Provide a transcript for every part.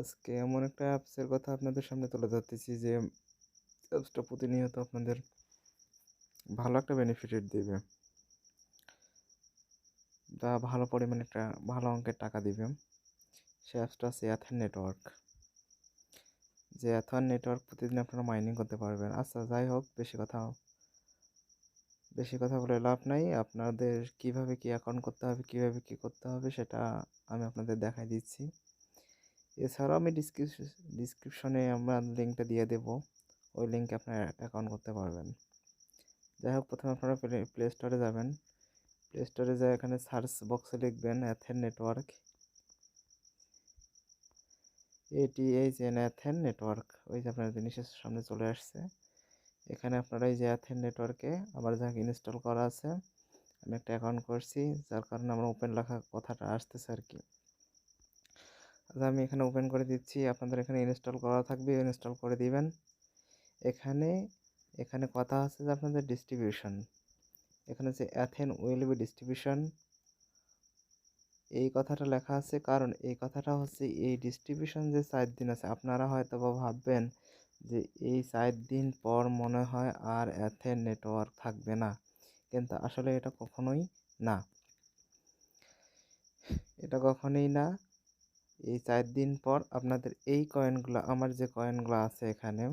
আজকে এমন একটা অ্যাপসের কথা আপনাদের সামনে তুলে ধরতেছি যে অ্যাপসটা প্রতিনিয়ত আপনাদের ভালো একটা বেনিফিট দিবে। বা ভালো পরিমাণে একটা ভালো অঙ্কের টাকা দিবে। সে অ্যাপসটা আছে অ্যাথেন নেটওয়ার্ক যে অ্যাথন নেটওয়ার্ক প্রতিদিন আপনারা মাইনিং করতে পারবেন। আচ্ছা যাই হোক, বেশি কথা বেশি কথা বলে লাভ নাই। আপনাদের কীভাবে কি অ্যাকাউন্ট করতে হবে, কীভাবে কি করতে হবে, সেটা আমি আপনাদের দেখাই দিচ্ছি। এছাড়াও আমি ডিসক্রিপশনে আমরা লিঙ্কটা দিয়ে দেব। ওই লিঙ্কে আপনার অ্যাকাউন্ট করতে পারবেন। যাই হোক, প্রথমে আপনারা প্লে স্টোরে যাবেন। প্লে স্টোরে যা এখানে সার্চ বক্সে লিখবেন অ্যাথেন নেটওয়ার্ক এটি এই যে অ্যাথেন নেটওয়ার্ক ওই যে আপনার জিনিসের সামনে চলে আসছে। এখানে আপনারা এই যে অ্যাথেন নেটওয়ার্কে আবার যা ইনস্টল করা আছে, আমি একটা অ্যাকাউন্ট করছি, যার কারণে আমার ওপেন লেখা কথাটা আসতেছে আর কি। আমি এখানে ওপেন করে দিচ্ছি। আপনাদের এখানে ইনস্টল করা থাকবে ইনস্টল করে দিবেন। এখানে এখানে কথা আছে যে আপনাদের ডিস্ট্রিবিউশন এখানে যে অ্যাথেন উইল বি ডিস্ট্রিবিউশন এই কথাটা লেখা আছে, কারণ এই কথাটা হচ্ছে এই ডিস্ট্রিবিউশন যে চার দিন আছে, আপনারা হয়তো বা ভাববেন যে এই চার দিন পর মনে হয় আর অ্যাথেন নেটওয়ার্ক থাকবে না। কিন্তু আসলে এটা কখনোই না। এটা কখনোই না। এই চার দিন পর আপনাদের এই কয়েনগুলো আমার যে কয়েনগুলো আছে এখানে,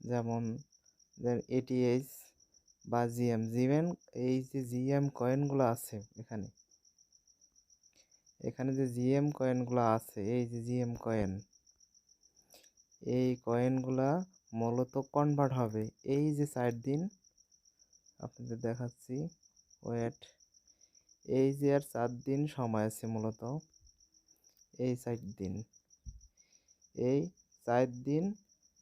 যেমন এটিএইচ বা জিএম জিএম এই যে জিএম কয়েনগুলো আছে এখানে এখানে যে জিএম কয়েনগুলো আছে, এই যে জিএম কয়েন এই কয়েনগুলা মূলত কনভার্ট হবে এই যে চার দিন, আপনাদের দেখাচ্ছি ওয়েট এই যে আর চার দিন সময় আছে মূলত এই চার দিন। এই চার দিন,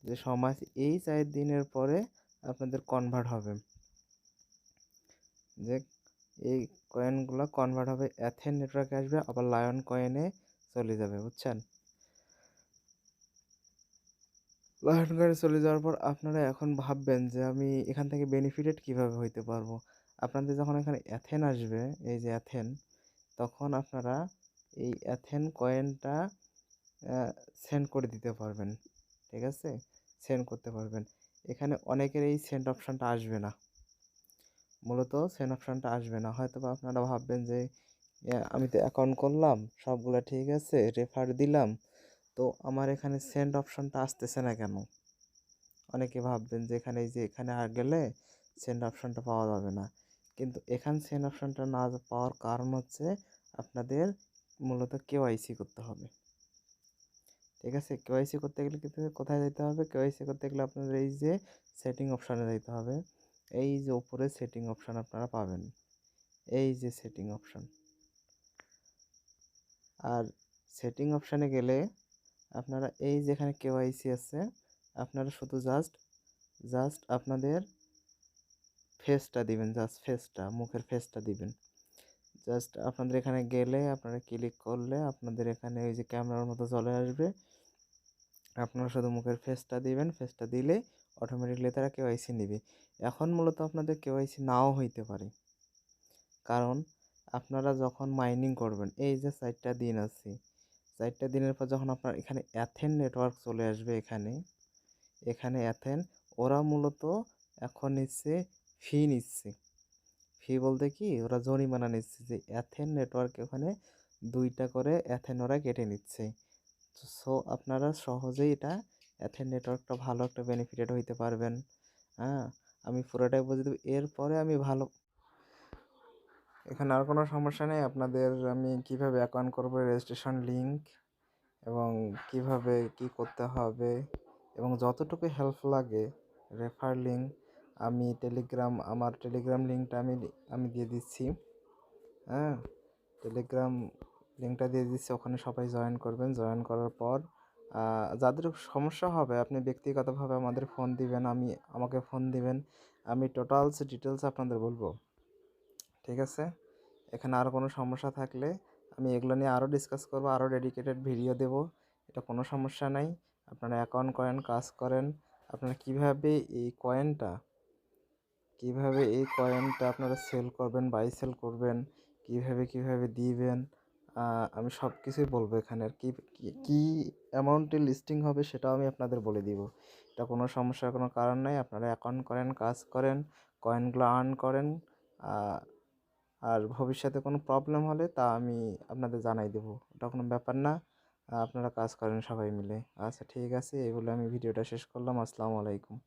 যে সমাজ এই চার দিনের পরে আপনাদের কনভার্ট হবে। যে এই কয়েনগুলো কনভার্ট হবে অ্যাথেন নেটওয়ার্কে আসবে, আবার লায়ন কয়েনে চলে যাবে, বুঝছেন? লায়ন কয়েনে চলে যাওয়ার পর আপনারা এখন ভাববেন যে আমি এখান থেকে বেনিফিটেড কীভাবে হইতে পারব? আপনাদের যখন এখানে অ্যাথেন আসবে, এই যে অ্যাথেন তখন আপনারা এই অ্যাথেন কয়েনটা সেন্ড করে দিতে পারবেন, ঠিক আছে? সেন্ড করতে পারবেন। এখানে অনেকের এই সেন্ড অপশানটা আসবে না। মূলত সেন্ড অপশানটা আসবে না। হয়তো বা আপনারা ভাববেন যে আমি তো অ্যাকাউন্ট করলাম, সবগুলো ঠিক আছে রেফার দিলাম। তো আমার এখানে সেন্ড অপশানটা আসতেছে না কেন? অনেকে ভাববেন যে, এখানে যে, এখানে আর গেলে সেন্ড অপশানটা পাওয়া যাবে না। কিন্তু এখান সেন্ড অপশানটা না পাওয়ার কারণ হচ্ছে আপনাদের মূলত কেওয়াইসি করতে হবে। ঠিক আছে? কেওয়াইসি করতে গেলে কোথায় যেতে হবে? কেওয়াইসি করতে গেলে আপনাদের এই যে সেটিং অপশানে যেতে হবে। এই যে উপরে সেটিং অপশান আপনারা পাবেন। এই যে সেটিং অপশান। আর সেটিং অপশানে গেলে আপনারা এই যেখানে কেওয়াইসি আছে, আপনারা শুধু জাস্ট জাস্ট আপনাদের ফেসটা দিবেন জাস্ট ফেসটা মুখের ফেসটা দিবেন। জাস্ট আপনাদের এখানে গেলে, আপনারা ক্লিক করলে আপনাদের এখানে ওই যে ক্যামেরার মতো চলে আসবে। আপনারা শুধু মুখের ফেসটা দিবেন ফেসটা দিলে অটোমেটিকলি তারা কেওয়াইসি নেবে। এখন মূলত আপনাদের কেওয়াইসি নাও হইতে পারে। কারণ আপনারা যখন মাইনিং করবেন, এই যে চারটা দিন আছে চারটা দিনের পর যখন আপনার এখানে অ্যাথেন নেটওয়ার্ক চলে আসবে এখানে এখানে অ্যাথেন ওরা মূলত এখন নিচ্ছে ফি নিচ্ছে। ফি বলতে কি, ওরা জরিমানা নিচ্ছে যে অ্যাথেন নেটওয়ার্ক ওখানে দুইটা করে অ্যাথেন ওরা কেটে নিচ্ছে। সো আপনারা সহজেই এটা অ্যাথেন নেটওয়ার্কটা ভালো একটা বেনিফিটেড হইতে পারবেন। হ্যাঁ আমি পুরোটাই বুঝে দেবো, এরপরে আমি ভালো এখানে আর কোনো সমস্যা নেই, আপনাদের আমি কীভাবে অ্যাকাউন্ট করব রেজিস্ট্রেশন লিঙ্ক এবং কীভাবে কি করতে হবে এবং যতটুকু হেল্প লাগে রেফার লিঙ্ক আমি টেলিগ্রাম আমার টেলিগ্রাম লিঙ্কটা আমি আমি দিয়ে দিচ্ছি। হ্যাঁ? টেলিগ্রাম লিঙ্কটা দিয়ে দিচ্ছি, ওখানে সবাই জয়েন করবেন। জয়েন করার পর যাদের সমস্যা হবে, আপনি ব্যক্তিগতভাবে আমাদের ফোন দিবেন, আমি, আমাকে ফোন দিবেন। আমি টোটালস ডিটেলস আপনাদের বলব। ঠিক আছে? এখানে আরও কোনো সমস্যা থাকলে আমি এগুলো নিয়ে আরও ডিসকাস করব আরও ডেডিকেটেড ভিডিও দেব। এটা কোনো সমস্যা নাই। আপনারা অ্যাকাউন্ট করেন, কাজ করেন। আপনারা কীভাবে এই কয়েনটা কীভাবে এই কয়েনটা আপনারা সেল করবেন, বাই সেল করবেন, কীভাবে কীভাবে দিবেন আমি সব কিছুই বলব এখানে। আর কি, কি- অ্যামাউন্টে লিস্টিং হবে সেটাও আমি আপনাদের বলে দিব। এটা কোনো সমস্যার কোনো কারণ নাই। আপনারা অ্যাকাউন্ট করেন, কাজ করেন কয়েনগুলো আর্ন করেন আর ভবিষ্যতে কোনো প্রবলেম হলে তা আমি আপনাদের জানাই দেবো। ওটা কোনো ব্যাপার না। আপনারা কাজ করেন সবাই মিলে। আচ্ছা ঠিক আছে, এই বলে আমি ভিডিওটা শেষ করলাম। আসসালামু আলাইকুম।